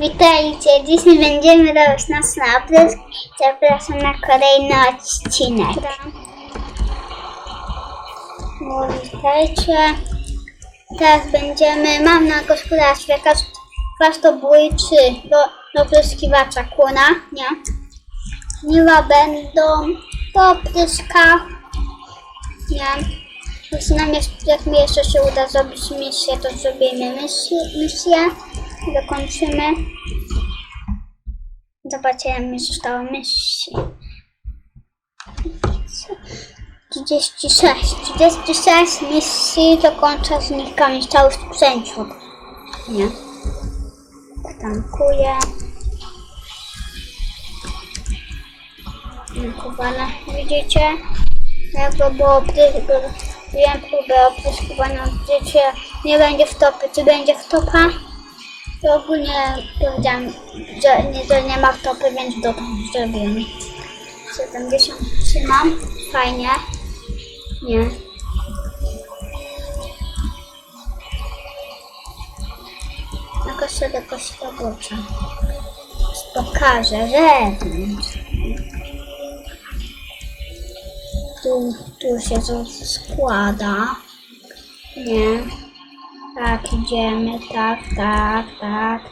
Witajcie, dzisiaj będziemy robić nas na oprysk. Zapraszam na kolejny odcinek. Witajcie. Teraz będziemy, mam na gospodarstwie kwastobójczy do, do opryskiwacza kłona, nie? Żniwa będą po nie? Jeśli nam jeszcze, jak mi jeszcze się uda zrobić misję, to zrobimy misję, misję dokończymy. Zobaczcie, jak mi zostało misji. 36. 36 misji dokończę z nikami cały sprzęciu. Nie. Tankuję. Tankowane. Widzicie? Jakby było wiem próbę opryskiwania życie nie będzie wtopy, czy będzie wtopa? To ogólnie powiedziałam, że nie, że nie ma wtopy, więc dobrze zrobimy. 70 trzymam, fajnie. Nie. Jakoś sobie jakoś robocze. Pokażę, że tu, tu się to składa. Nie. Tak, idziemy, tak, tak, tak.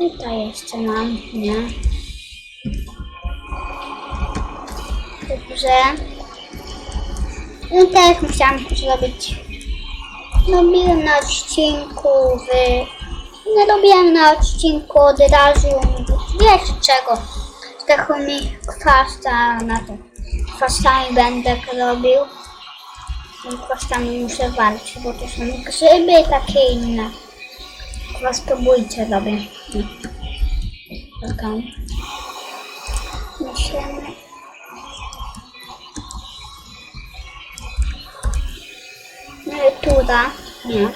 I tutaj jeszcze mam, nie. Dobrze. No tak, musiałam zrobić. Robiłem na odcinku w... Nie robiłem na odcinku od razu, wiecie czego. Z taką mi kwasta na to. Kwastami będę robił. Kwastami muszę walczyć, bo to są grzyby takie inne. Kwastobójcze robię. Taka. Myślimy. No i tuda. Nie.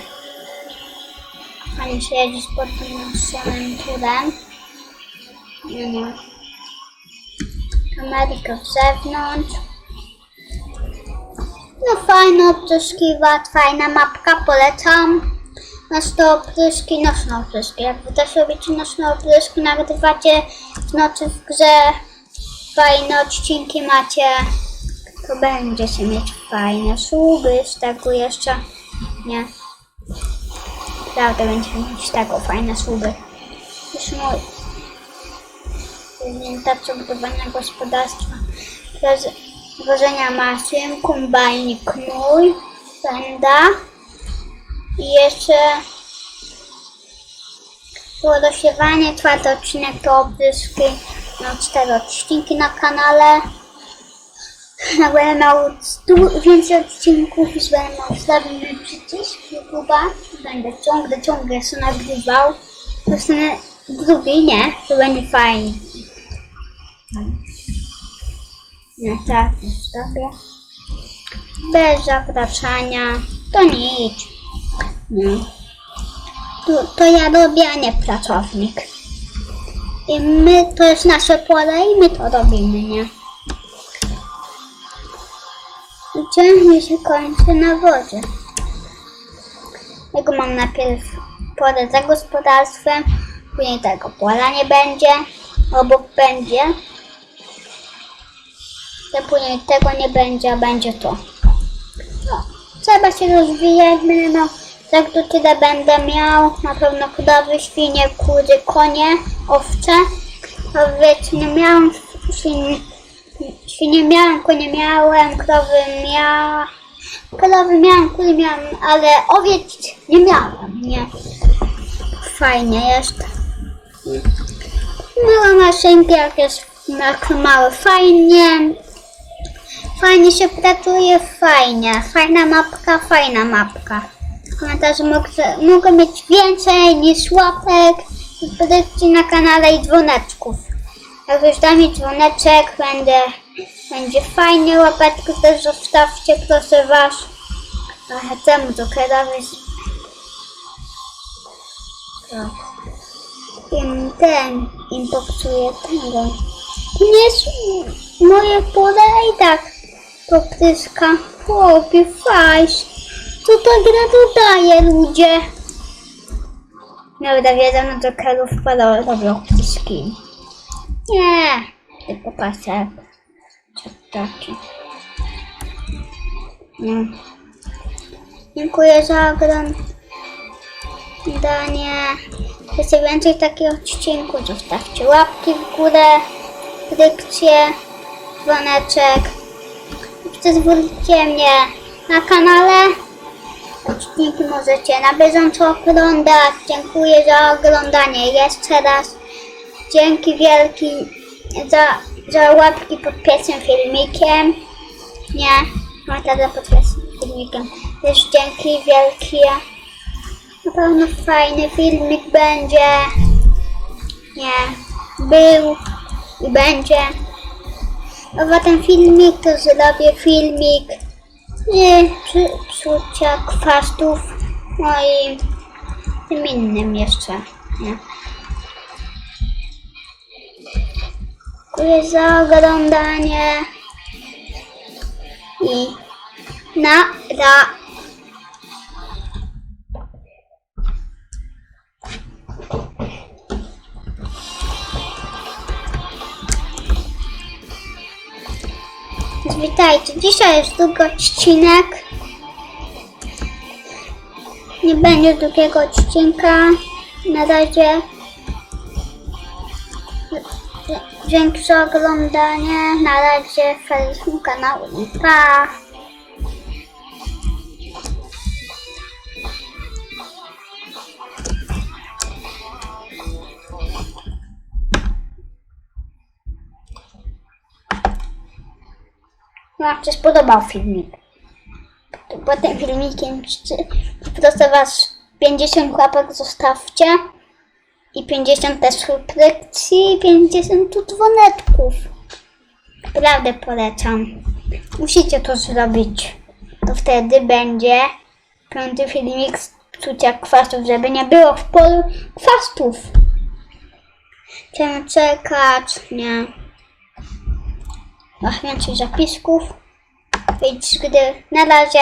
Pani siedzi pod tym samym turem. Nie ma. Kamerka w zewnątrz. No fajny opryskiwacz, fajna mapka, polecam. Nocne opryski, nocne opryski. Jak wy też robicie nocne opryski, nagrywacie w nocy w grze, fajne odcinki macie, to będziecie mieć fajne słuby z tego jeszcze, nie? Prawda, będziecie mieć z tego fajne słuby. Już mój prezentacja budowania gospodarstwa. Prez- Wożenia maszyn, kombajnik mój, pęda i jeszcze było dosiewanie, czwarty odcinek to opryski, no cztery odcinki na kanale. Jak będę miał stu, więcej odcinków, już będę miał stabilny przycisk YouTube'a, będę ciągle, ciągle się nagrywał. Zostanę drugi, nie, to będzie fajnie. Nie, tak, już sobie. Bez zawracania, to nic. Nie. To, to ja robię, a nie pracownik. I my, to jest nasze pole i my to robimy, nie? I ciągnie się kończy na wodzie. Jego mam najpierw pole za gospodarstwem, później tego pola nie będzie, obok będzie, to później tego nie będzie, a będzie to. No, trzeba się rozwijać, będę miał, tak to tyle będę miał, na pewno krowy, świnie, kury, konie, owce. A wiecie, nie miałem świn, świnie miałem, konie miałem, krowy miałem, krowy miałem, kury miałem, ale owiec nie miałem, nie. Fajnie jest. Małe maszynki, jak jest jak małe, fajnie. Fajnie się pracuje, fajnie. Fajna mapka, fajna mapka. Komentarze mogę, mogę mieć więcej niż łapek, subskrypcji na kanale i dzwoneczków. Jak już da mi dzwoneczek, będę, będzie fajnie. Łapeczkę też zostawcie, proszę was. Trochę temu do kierowy. Tak. Im ten, im tego. Nie jest moje pole i tak popryska. Chłopie, fajś. Co ta gra dodaje, ludzie? Dobra, wiedzą na Jokerów poro robią skin. Nie, tylko pasek. Taki. No. Dziękuję za oglądanie. Chcecie więcej takich odcinków? Zostawcie łapki w górę, subskrypcję, dzwoneczek. Zezwólcie mnie na kanale. Odcinki możecie na bieżąco oglądać. Dziękuję za oglądanie jeszcze raz. Dzięki wielki za, za łapki pod pierwszym filmikiem. Nie, teraz pod pierwszym filmikiem. Też dzięki wielkie. Na pewno fajny filmik będzie. Nie, był i będzie. Owa ten filmik to zrobię filmik z psucia kwastów, no i tym innym jeszcze, nie? Dziękuję za oglądanie i na ra. Witajcie, dzisiaj jest długi odcinek. Nie będzie długiego odcinka. Na razie. Dzięki za oglądanie. Na razie Facebook kanału i pa. Wam się spodobał filmik. Pod tym filmikiem czy- proszę was 50 łapek zostawcie i 50 też subskrypcji i 50 tu dzwoneczków. Naprawdę polecam. Musicie to zrobić. To wtedy będzie piąty filmik z psucia kwasów, żeby nie było w polu kwastów. Chcemy czekać, nie. Więcej zapisków. Więc gdy na razie